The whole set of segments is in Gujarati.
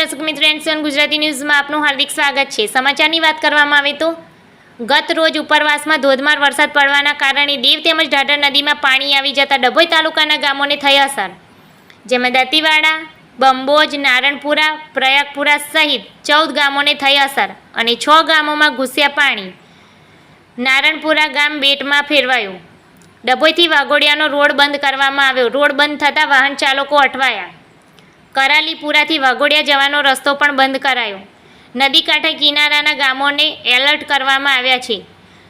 દર્શક મિત્રો એન્ડ સોન ગુજરાતી ન્યૂઝમાં આપનું હાર્દિક સ્વાગત છે. સમાચારની વાત કરવામાં આવે તો, ગત રોજ ઉપરવાસમાં ધોધમાર વરસાદ પડવાના કારણે દેવ તેમજ ઢાઢર નદીમાં પાણી આવી જતા ડભોઈ તાલુકાના ગામોને થઈ અસર. જેમાં દાંતીવાડા, બંબોજ, નારણપુરા, પ્રયાગપુરા સહિત ચૌદ ગામોને થઈ અસર અને છ ગામોમાં ઘૂસ્યા પાણી. નારણપુરા ગામ બેટમાં ફેરવાયું. ડભોઈથી વાઘોડિયાનો રોડ બંધ કરવામાં આવ્યો. રોડ બંધ થતાં વાહન ચાલકો અટવાયા. કરાલીપુરાથી વાઘોડિયા જવાનો રસ્તો પણ બંધ કરાયો. નદી કાંઠે કિનારાના ગામોને એલર્ટ કરવામાં આવ્યા છે.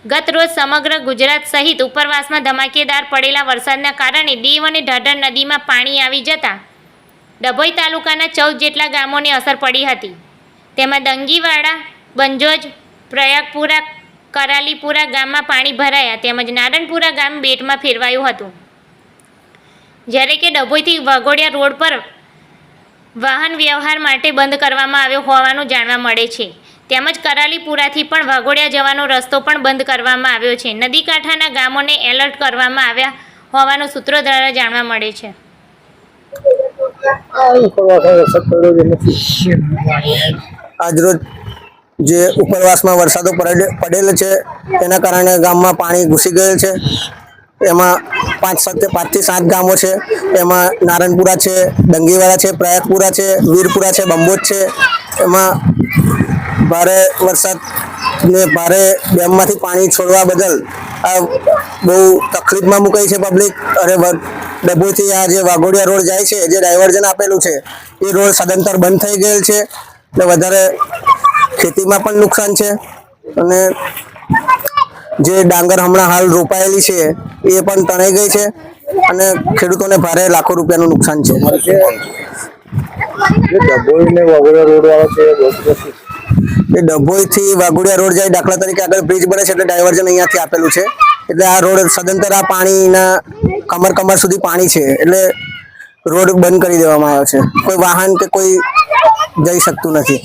ગત રોજ સમગ્ર ગુજરાત સહિત ઉપરવાસમાં ધમાકેદાર પડેલા વરસાદના કારણે દેવ અને ઢાઢર નદીમાં પાણી આવી જતા ડભોઈ તાલુકાના ચૌદ જેટલા ગામોને અસર પડી હતી. તેમાં દંગીવાડા, બંજોજ, પ્રયાગપુરા, કરાલીપુરા ગામમાં પાણી ભરાયા તેમજ નારણપુરા ગામ બેટમાં ફેરવાયું હતું. જ્યારે કે ડભોઈથી વાઘોડિયા રોડ પર વાહન વ્યવહાર માટે બંધ કરવામાં આવ્યો હોવાનું જાણવા મળે છે. તેમજ કરાલીપુરાથી પણ વાઘોડિયા જવાનો રસ્તો પણ બંધ કરવામાં આવ્યો છે. નદી કાંઠાના ગામોને એલર્ટ કરવામાં આવ્યા હોવાનું સૂત્રો દ્વારા જાણવા મળે છે. આજરોજ જે ઉપરવાસમાં વરસાદો પડે- પડેલ છે તેના કારણે ગામમાં પાણી ઘૂસી ગયેલ છે. એમાં પાંચ સાત પાંચથી સાત ગામો છે. એમાં નારણપુરા છે દંગીવાળા છે, પ્રયાગપુરા છે, વીરપુરા છે, બંબોજ છે. એમાં ભારે વરસાદ ને ભારે ડેમમાંથી પાણી છોડવા બદલ આ બહુ તકલીફમાં મુકાઈ છે પબ્લિક અને ડભોઈથી આ જે વાઘોડિયા રોડ જાય છે, જે ડાયવર્ઝન આપેલું છે, એ રોડ સદંતર બંધ થઈ ગયેલ છે એટલે વધારે ખેતીમાં પણ નુકસાન છે. અને જે ડાંગર હમણાં હાલ રોપાયેલી છે એ પણ તણાઈ ગઈ છે અને ખેડૂતોને ભારે લાખો રૂપિયાનું નુકસાન છે. એ ડભોઈથી વાઘોડિયા રોડ જાય દાખલા તરીકે આગળ બ્રિજ બને છે એટલે ડાયવર્ઝન અહીંયાથી આપેલું છે. એટલે આ રોડ સદંતર આ પાણીના કમર કમર સુધી પાણી છે એટલે રોડ બંધ કરી દેવામાં આવ્યો છે. કોઈ વાહન કે કોઈ જઈ શકતું નથી.